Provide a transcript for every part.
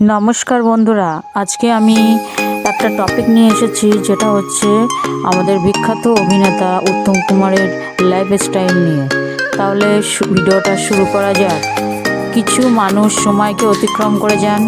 নমস্কার বন্ধুরা, আজকে আমি একটা টপিক নিয়ে এসেছি, যেটা হচ্ছে আমাদের বিখ্যাত অভিনেতা উত্তম কুমারের লাইফ স্টাইল নিয়ে। তাহলে ভিডিওটা শুরু করা যাক। কিছু মানুষ সময়কে অতিক্রম করে যান,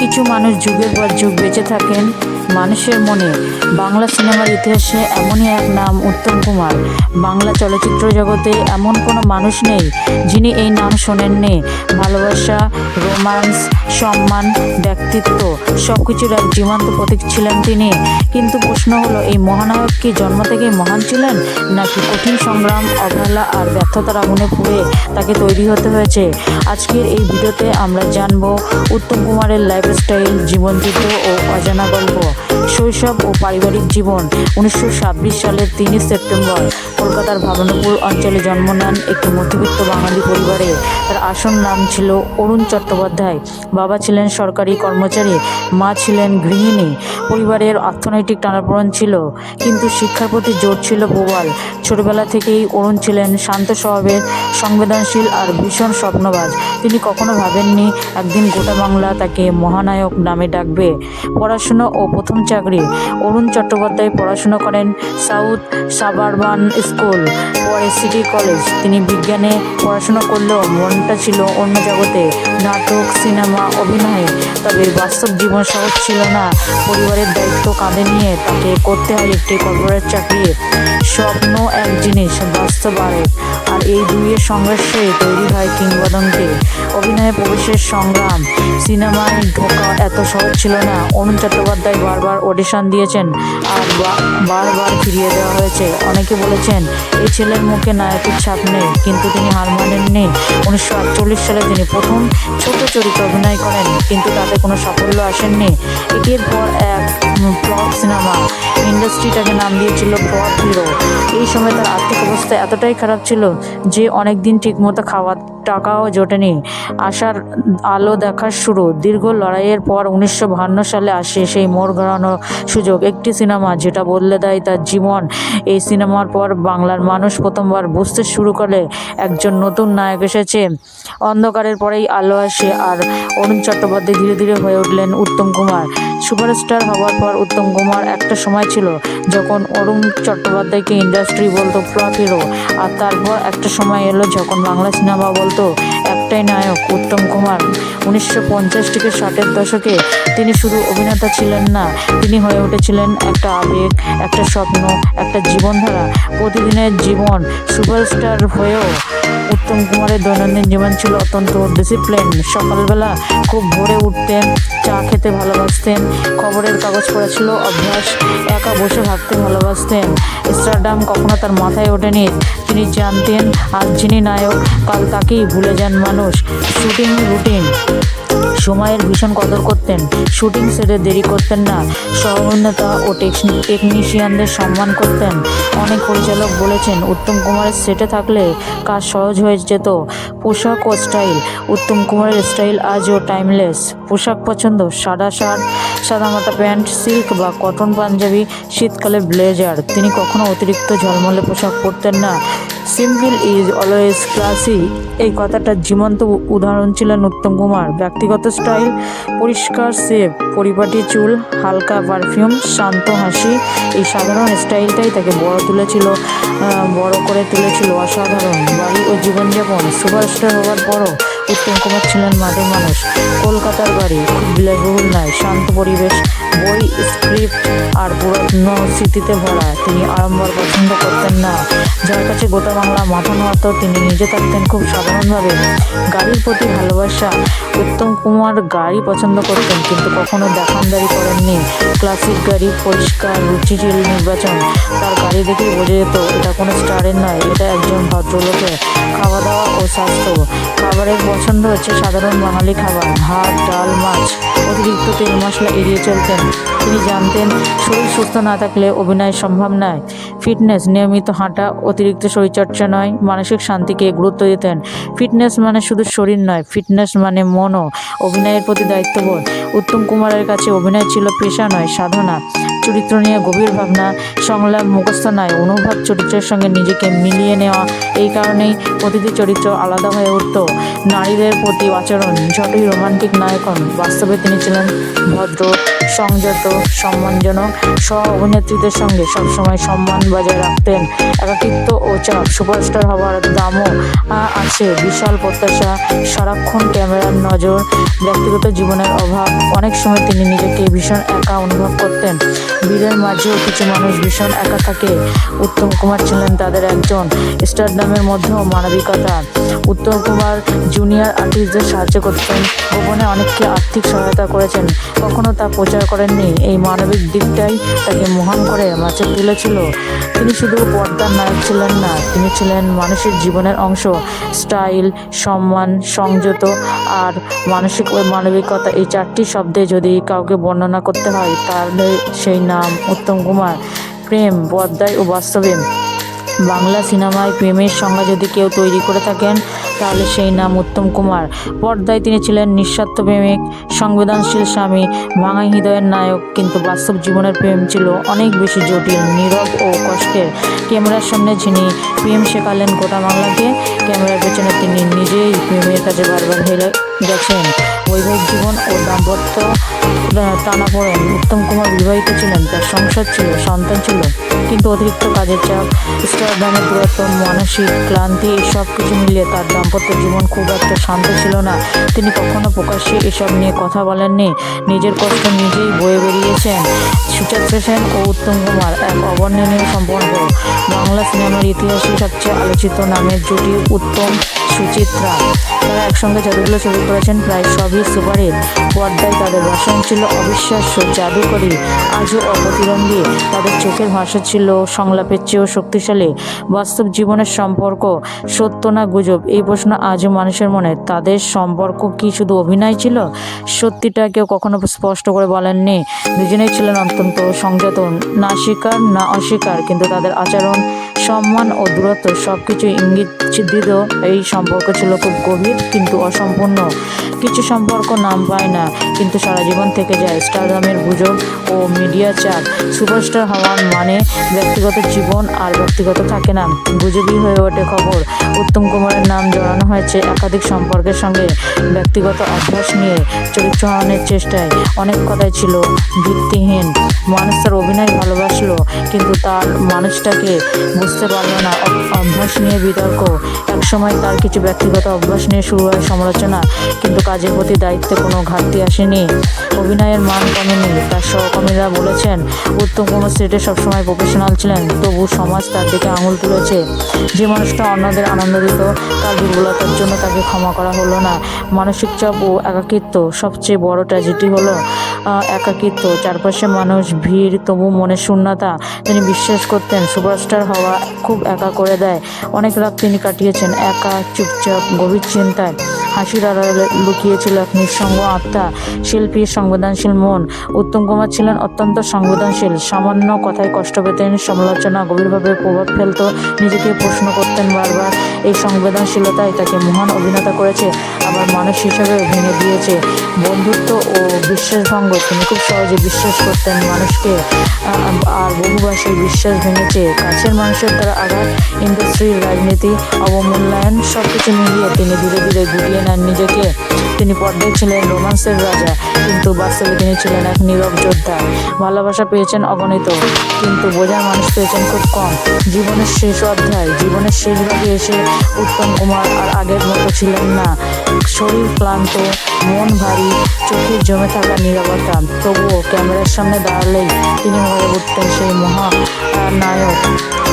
কিছু মানুষ যুগের পর যুগ বেঁচে থাকেন মানুষের মনে বাংলা সিনেমার ইতিহাসে এমনই এক নাম, উত্তম কুমার। বাংলা চলচ্চিত্র জগতে এমন কোনো মানুষ নেই যিনি এই নাম শোনেননি। ভালোবাসা রোমান্স সম্মান, ব্যক্তিত্ব সব কিছুর এক জীবন্ত প্রতীক ছিলেন তিনি। কিন্তু প্রশ্ন হলো, এই মহানায়ক কি জন্ম থেকেই মহান ছিলেন? নাকি কঠিন সংগ্রাম, অবহেলা আর ব্যর্থতার আগুনে পুড়ে তাকে তৈরি হতে হয়েছে? আজকের এই ভিডিওতে আমরা জানব, উত্তম কুমারের লাইফস্টাইল জীবনচিত্র ও অজানা গল্প। শৈশব ও পারিবারিক জীবন। উনিশশো ছাব্বিশ সালের তিনই সেপ্টেম্বর কলকাতার ভাবনপুর অঞ্চলে জন্ম নেন একটি মধ্যবিত্ত বাঙালি পরিবারে। তার আসল নাম ছিল অরুণ চট্টোপাধ্যায়। বাবা ছিলেন সরকারি কর্মচারী, মা ছিলেন গৃহিণী। পরিবারের অর্থনৈতিক টানাপোড়েন ছিল, কিন্তু শিক্ষার প্রতি জোর ছিল প্রবল। ছোটবেলা থেকেই অরুণ ছিলেন শান্ত স্বভাবের, সংবেদনশীল আর ভীষণ স্বপ্নবাজ। তিনি কখনো ভাবেননি একদিন গোটা বাংলা তাকে মহানায়ক নামে ডাকবে। পড়াশুনো ও প্রথম চাকরি। অরুণ চট্টোপাধ্যায় পড়াশোনা করেন সাউথ সাবারবান স্কুল, পরে সিটি কলেজ। তিনি বিজ্ঞানে পড়াশোনা করলেও মনটা ছিল অন্য জগতে। নাটক, সিনেমা, অভিনয়ে। তবে বাস্তব জীবন সহজ ছিল না। পরিবারের দায়িত্ব কাঁধে নিয়ে তাকে করতে হয় একটি কর্পোরেট চাকরি স্বপ্ন এক জিনিস, বাস্তব আর এই দুইয়ের সংঘর্ষে তৈরি হয় কিংবদন্তি। অভিনয়ে প্রবেশের সংগ্রাম। সিনেমায় ঢোকা এত সহজ ছিল না। অরুণ চট্টোপাধ্যায় বারবার অডিশন দিয়েছেন আর বারবার ফিরিয়ে দেওয়া হয়েছে। অনেকে বলেছেন এই ছেলের মুখে নায়কের ছাপ নেই। কিন্তু তিনি হার মানেননি। উনিশশো আটচল্লিশ সালে তিনি প্রথম ছোট চরিত্র অভিনয় করেন, কিন্তু তাতে কোনো সাফল্য আসেননি। এটির পর এক ফ্লপ সিনেমা। ইন্ডাস্ট্রিটাকে নাম দিয়েছিল ফ্লপ হিরো। এই সময় তার আর্থিক অবস্থা এতটাই খারাপ ছিল যে অনেক দিন ঠিকমতো খাওয়ার টাকাও জোটেনি। আশার আলো দেখার শুরু। দীর্ঘ লড়াইয়ের পর উনিশশো সালে আসে সেই মোড় ঘোরানোর সুযোগ। একটি সিনেমা যেটা বদলে দেয় তার জীবন। এই সিনেমার পর বাংলার মানুষ প্রথমবার বুঝতে শুরু করে একজন নতুন নায়ক এসেছে। অন্ধকারের পরেই আলো আসে আর অরুণ চট্টোপাধ্যায় ধীরে ধীরে হয়ে উঠলেন উত্তম কুমার। সুপারস্টার হওয়ার পর উত্তম কুমার একটা সময় ছিল যখন অরুণ চট্টোপাধ্যায়কে ইন্ডাস্ট্রি বলতো ফ্লপ আর তারপর একটা সময় এলো যখন বাংলা সিনেমা বলতো একটাই নায়ক উত্তম কুমার। উনিশশো পঞ্চাশ থেকে ষাটের দশকে তিনি শুধু অভিনেতা ছিলেন না, তিনি হয়ে উঠেছিলেন একটা আবেগ, একটা স্বপ্ন, একটা জীবনধারা। প্রতিদিনের জীবন সুপারস্টার হয়েও উত্তম কুমারের দৈনন্দিন জীবন ছিল অত্যন্ত ডিসিপ্লিন সকালবেলা খুব ভোরে উঠতেন, চা খেতে ভালোবাসতেন, খবরের কাগজ পড়া ছিল অভ্যাস, একা বসে থাকতে ভালোবাসতেন। স্টারডাম কখনো তার মাথায় ওঠেনি, তিনি জানতেন, আজ যিনি নায়ক, কাল তাকেই ভুলে যান মানুষ। Shooting routine. সময়ের ভীষণ কদর করতেন। শুটিং সেটে দেরি করতেন না। সহ অভিনেতা ও টেকনিশিয়ানদের সম্মান করতেন। অনেক পরিচালক বলেছেন, উত্তম কুমারের সেটে থাকলে কাজ সহজ হয়ে যেত। পোশাক ও স্টাইল, উত্তম কুমারের স্টাইল আজও টাইমলেস। পোশাক পছন্দ, সাদা শার্ট সাদামাটা প্যান্ট, সিল্ক বা কটন পাঞ্জাবি, শীতকালে ব্লেজার। তিনি কখনো অতিরিক্ত ঝলমলে পোশাক পরতেন না। Simple is always classy. এই কথাটার জীবন্ত উদাহরণ ছিলেন উত্তম কুমার। ব্যক্তিগত স্টাইল, পরিষ্কার সেভ, পরিপাটি চুল, হালকা পারফিউম, শান্ত হাসি, এই সাধারণ স্টাইলটাই তাকে বড় তুলেছিল বড় করে তুলেছিল অসাধারণ। বাড়ি ও জীবনযাপন, সুপারস্টার হওয়ার পরও উত্তম কুমার ছিলেন মাটির মানুষ। কলকাতার বাড়ি, খুব বিলাসবহুল নয়, শান্ত পরিবেশ বই, স্ক্রিপ্ট আর পুরনো স্মৃতিতে ভরা। তিনি আড়ম্বর পছন্দ করতেন না। যার কাছে গোটা বাংলা মাথা নোয়াতো তিনি নিজে থাকতেন খুব সাধারণভাবে। গাড়ির প্রতি ভালোবাসা, উত্তম কুমার গাড়ি পছন্দ করতেন, কিন্তু কখনো দেখানদারি করেননি। ক্লাসিক গাড়ি, পরিষ্কার, রুচিশীল নির্বাচন, তার গাড়ি দেখেই বোঝা যেত, এটা কোনো স্টারের নয়, এটা একজন ভদ্রলোকের খাওয়া দাওয়া ও স্বাস্থ্য। খাবারের পছন্দ হচ্ছে সাধারণ বাঙালি খাবার, ভাত, ডাল, মাছ। অতিরিক্ত তেল মশলা এড়িয়ে চলতেন। তিনি জানতেন, শরীর সুস্থ না থাকলে অভিনয় সম্ভব নয়। ফিটনেস, নিয়মিত হাঁটা, অতিরিক্ত শরীরচর্চা নয়, মানসিক শান্তিকে গুরুত্ব দিতেন। ফিটনেস মানে শুধু শরীর নয়, ফিটনেস মানে মনও। অভিনয়ের প্রতি দায়িত্ববোধ। উত্তম কুমারের কাছে অভিনয় ছিল পেশা নয়, সাধনা। চরিত্র নিয়ে গভীর ভাবনা, সংলাপ মুখস্থ নয়, অনুভব চরিত্রের সঙ্গে নিজেকে মিলিয়ে নেওয়া। এই কারণেই প্রতিটি চরিত্র আলাদা হয়ে উঠত। নারীদের প্রতি আচরণ যতই রোমান্টিক নায়ক হন। বাস্তবে তিনি ছিলেন ভদ্র সংযত, সম্মানজনক সহ অভিনেত্রীদের সঙ্গে সবসময় সম্মান বজায় রাখতেন। একাকিত্ব ও চাপ, সুপারস্টার হওয়ার দামও আছে। বিশাল প্রত্যাশা, সারাক্ষণ ক্যামেরার নজর, ব্যক্তিগত জীবনের অভাব, অনেক সময় তিনি নিজেকে ভীষণ একা অনুভব করতেন। বীরের মাঝেও কিছু মানুষ ভীষণ একা থাকে। উত্তম কুমার ছিলেন তাদের একজন। স্টারডামের মধ্যেও মানবিকতা। উত্তম কুমার জুনিয়র আর্টিস্টদের সাহায্য করতেন। গোপনে অনেককে আর্থিক সহায়তা করেছেন। কখনো তা প্রচার করেননি। এই মানবিক দিকটাই তাকে মহান করে মাঝে তুলেছিল। তিনি শুধু পর্দার নায়ক ছিলেন না, তিনি ছিলেন মানুষের জীবনের অংশ। স্টাইল, সম্মান, সংযত আর মানসিক ও মানবিকতা এই চারটি শব্দে যদি কাউকে বর্ণনা করতে হয়, তাহলে সেই নাম উত্তম কুমার। প্রেম, পর্দায় ও বাস্তবে। বাংলা সিনেমায় প্রেমের সংজ্ঞা যদি কেউ তৈরি করে থাকেন তাহলে সেই নাম উত্তম কুমার। পর্দায় তিনি ছিলেন নিঃস্বার্থ প্রেমিক, সংবেদনশীল স্বামী, ভাঙা হৃদয়ের নায়ক, কিন্তু বাস্তব জীবনের প্রেম ছিল অনেক বেশি জটিল, নীরব ও কষ্টের। ক্যামেরার সামনে যিনি প্রেম শেখালেন গোটা বাংলাকে, ক্যামেরার পেছনে তিনি নিজেই প্রেমের কাছে বারবার হেরে গেছেন। বৈবাহিক জীবন ও দাম্পত্য টানা পড়েন উত্তম কুমার বিবাহিত ছিলেন, তার সংসার ছিল, সন্তান ছিল, কিন্তু অতিরিক্ত কাজের চাপ স্টারডামের দূরত্ব মানসিক ক্লান্তি এই সব কিছু মিলিয়ে তার দাম্পত্য জীবন খুব একটা শান্ত ছিল না। তিনি কখনো প্রকাশ্যে এসব নিয়ে কথা বলেননি, নিজের কষ্ট নিজেই বয়ে বেরিয়েছেন। সুচিত্রা সেন ও উত্তম কুমার এক অবর্ণনীয় সম্পর্ক। বাংলা সিনেমার ইতিহাসে সবচেয়ে আলোচিত নামের জুটি উত্তম সুচিত্রা। তারা একসঙ্গে যতগুলো ছবি করেছেন, প্রায় সবই সুপারহিট। পর্দায় তাদের রসায়ন ছিল অবিশ্বাস্য জাদুকরী। আজও অপ্রতিদ্বন্দ্বী তাদের চোখের ভাষা ছিল সংলাপের চেয়েও শক্তিশালী। বাস্তব জীবনের সম্পর্ক সত্য না গুজব, এই প্রশ্ন আজও মানুষের মনে। তাদের সম্পর্ক কি শুধু অভিনয় ছিল? সত্যিটা কেউ কখনো স্পষ্ট করে বলেননি। দুজনেই ছিলেন অত্যন্ত সংযত। না স্বীকার, না অস্বীকার, কিন্তু তাদের আচরণ, সম্মান ও দূরত্ব সব কিছু ইঙ্গিত দিত এই সম্পর্ক ছিল খুব গভীর কিন্তু অসম্পূর্ণ। কিছু সম্পর্ক নাম পায় না, কিন্তু সারা জীবন থেকে যায়। স্টারডামের গুজব ও মিডিয়া চাপ সুপারস্টার হওয়ার মানে ব্যক্তিগত জীবন আর ব্যক্তিগত থাকে না। গুজবই হয়ে ওঠে খবর। উত্তম কুমারের নাম জড়ানো হয়েছে একাধিক সম্পর্কের সঙ্গে। ব্যক্তিগত অভ্যাস নিয়ে চরিত্র হওয়ানোর চেষ্টায় অনেক কথাই ছিল ভিত্তিহীন। মানুষ তার অভিনয় ভালোবাসলো, কিন্তু তার মানুষটাকে বুঝতে পারল না। অভ্যাস নিয়ে বিতর্ক। একসময় তার কিছু ব্যক্তিগত অভ্যাস নিয়ে শুরু হয় সমালোচনা, কিন্তু কাজের প্রতি দায়িত্বে কোনো ঘাটতি আসেনি। অভিনয়ের মান কমেনি। তার সহকর্মীরা বলেছেন, উত্তম কুমার সেটে সবসময় প্রফেশনাল ছিলেন, তবু সমাজ তার দিকে আঙুল তুলেছে। যে মানুষটা অন্যদের আনন্দ দিত, তার দুর্বলতার জন্য তাকে ক্ষমা করা হলো না। মানসিক চাপ ও একাকিত্ব, সবচেয়ে বড় ট্র্যাজেডি হলো একাকিত্ব। চারপাশে মানুষ, ভিড়, তবু মনে শূন্যতা। তিনি বিশ্বাস করতেন সুপারস্টার হওয়া খুব একা করে দেয়। অনেক রাত তিনি কাটিয়েছেন, একা, চুপচাপ, গভীর চিন্তায়। হাসির আড়ালে লুকিয়েছিল এক নিঃসঙ্গ আত্মা, শিল্পীর সংবেদনশীল মন। উত্তম কুমার ছিলেন অত্যন্ত সংবেদনশীল। সামান্য কথায় কষ্ট পেতেন, সমালোচনা, গভীরভাবে প্রভাব ফেলত, নিজেকে প্রশ্ন করতেন বারবার। এই সংবেদনশীলতাই তাকে মহান অভিনেতা করেছে, আবার মানুষ হিসেবে ভেঙে দিয়েছে। বন্ধুত্ব ও বিশ্বাসভঙ্গ তিনি খুব সহজে বিশ্বাস করতেন মানুষকে আর বহুবার সেই বিশ্বাস ভেঙেছে। কাছের মানুষের দ্বারা আঘাত, ইন্ডাস্ট্রির রাজনীতি, অবমূল্যায়ন সব কিছু মিলিয়ে তিনি ধীরে ধীরে গুটিয়ে নেন নিজেকে। তিনি পর্দায় ছিলেন রোমান্সের রাজা, কিন্তু বাস্তবে তিনি ছিলেন এক নীরব যোদ্ধা। ভালোবাসা পেয়েছেন অগণিত, কিন্তু বোঝার মানুষ পেয়েছেন খুব কম। জীবনের শেষ অধ্যায়, জীবনের শেষ ভাগে এসে উত্তম কুমার আর আগের মতো ছিলেন না। শরীর ক্লান্ত, মন ভারী চোখে জমে থাকা নীরবতা। তবুও ক্যামেরার সামনে দাঁড়ালেই তিনি হয়ে উঠতেন সেই মহা নায়ক।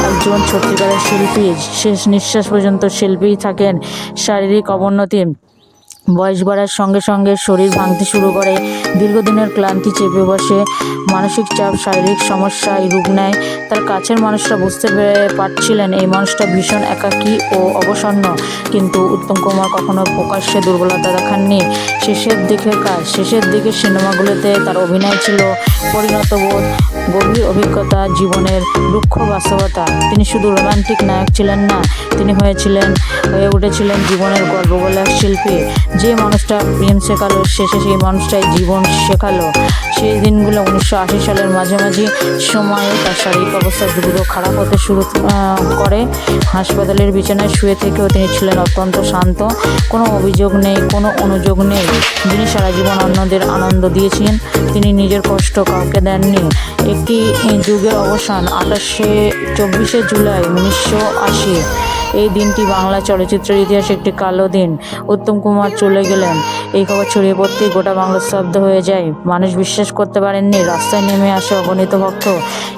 একজন সত্যিকারের শিল্পী, শেষ নিঃশ্বাস পর্যন্ত শিল্পীই থাকেন শারীরিক অবনতি। বয়স বাড়ার সঙ্গে সঙ্গে শরীর ভাঙতে শুরু করে। দীর্ঘদিনের ক্লান্তি চেপে বসে, মানসিক চাপ, শারীরিক সমস্যায় রূপ নেয়। তার কাছের মানুষরা বুঝতে পারছিলেন এই মানুষটা ভীষণ একাকী ও অবসন্ন। কিন্তু উত্তম কুমার কখনো প্রকাশ্যে দুর্বলতা দেখাননি। শেষের দিকের কাজ শেষের দিকে সিনেমাগুলোতে তার অভিনয় ছিল পরিণত বোধ, গভীর অভিজ্ঞতা, জীবনের রুক্ষ বাস্তবতা। তিনি শুধু রোমান্টিক নায়ক ছিলেন না, তিনি হয়েছিলেন, হয়ে উঠেছিলেন জীবনের বলার শিল্পী। যে মানুষটা প্রেম শেখালো, শেষে সেই মানুষটাই জীবন শেখালো। সেই দিনগুলো উনিশশো আশি সালের মাঝামাঝি সময়ে তার শারীরিক অবস্থা দ্রুত খারাপ হতে শুরু করে। হাসপাতালের বিছানায় শুয়ে থেকেও তিনি ছিলেন অত্যন্ত শান্ত। কোনো অভিযোগ নেই, কোনো অনুযোগ নেই। যিনি সারা জীবন অন্যদের আনন্দ দিয়েছেন, তিনি নিজের কষ্ট কাউকে দেননি। একটি যুগের অবসান আঠাশে, চব্বিশে জুলাই উনিশশো আশি। এই দিনটি বাংলা চলচ্চিত্রের ইতিহাসে একটি কালো দিন। উত্তম কুমার চলে গেলেন। এই খবর ছড়িয়ে পড়তেই গোটা বাংলা স্তব্ধ হয়ে যায়। মানুষ বিশ্বাস করতে পারেননি, রাস্তায় নেমে আসে অগণিত ভক্ত।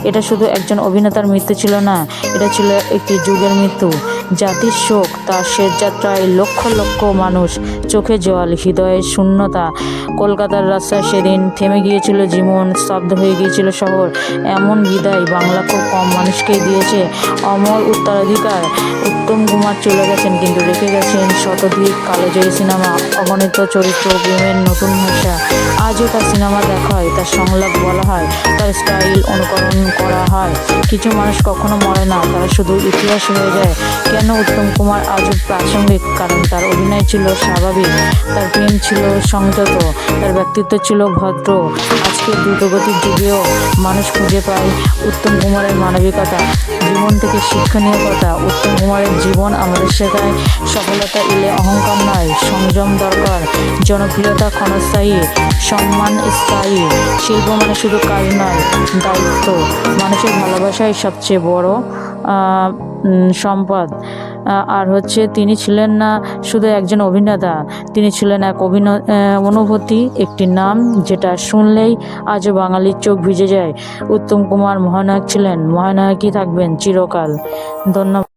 এটা শুধু একজন অভিনেতার মৃত্যু ছিল না, এটা ছিল একটি যুগের মৃত্যু। জাতির শোক তার শেষ যাত্রায় লক্ষ লক্ষ মানুষ চোখে জল, হৃদয়ে শূন্যতা। কলকাতার রাস্তায় সেদিন থেমে গিয়েছিল জীবন, স্তব্ধ হয়ে গিয়েছিল শহর। এমন বিদায় বাংলা খুব কম মানুষকেই দিয়েছে। অমর উত্তরাধিকার, উত্তম কুমার চলে গেছেন কিন্তু রেখে গেছেন শতদ্বীপ কালোজয়ী সিনেমা, অগণিত চরিত্র, প্রেমের নতুন ভাষা আজও তার সিনেমা দেখা হয় তার সংলাপ বলা হয়, তার স্টাইল অনুকরণ করা হয়। কিছু মানুষ কখনো মরে না, তারা শুধু ইতিহাস হয়ে যায়। কেন উত্তম কুমার আজও প্রাসঙ্গিক? কারণ তার অভিনয় ছিল স্বাভাবিক, তার প্রেম ছিল সংযত, তার ব্যক্তিত্ব ছিল ভদ্র। আজকে দ্রুতগতির যুগেও মানুষ খুঁজে পায় উত্তম কুমারের মানবিকতা। জীবন থেকে শিক্ষণীয় কথা, উত্তম কুমারের জীবন আমাদের শেখায় সফলতা এলে অহংকার নয়, সংযম দরকার। জনপ্রিয়তা ক্ষণস্থায়ী, সম্মান স্থায়ী শিল্প মানে শুধু কাজ নয়, দায়িত্ব। মানুষের ভালোবাসাই সবচেয়ে বড় সম্পদ। আর হচ্ছে তিনি ছিলেন না শুধু একজন অভিনেতা, তিনি ছিলেন এক অভিন অনুভূতি, একটি নাম যেটা শুনলেই আজও বাঙালির চোখ ভিজে যায়। উত্তম কুমার মহানায়ক ছিলেন, মহানায়কই থাকবেন চিরকাল। ধন্যবাদ।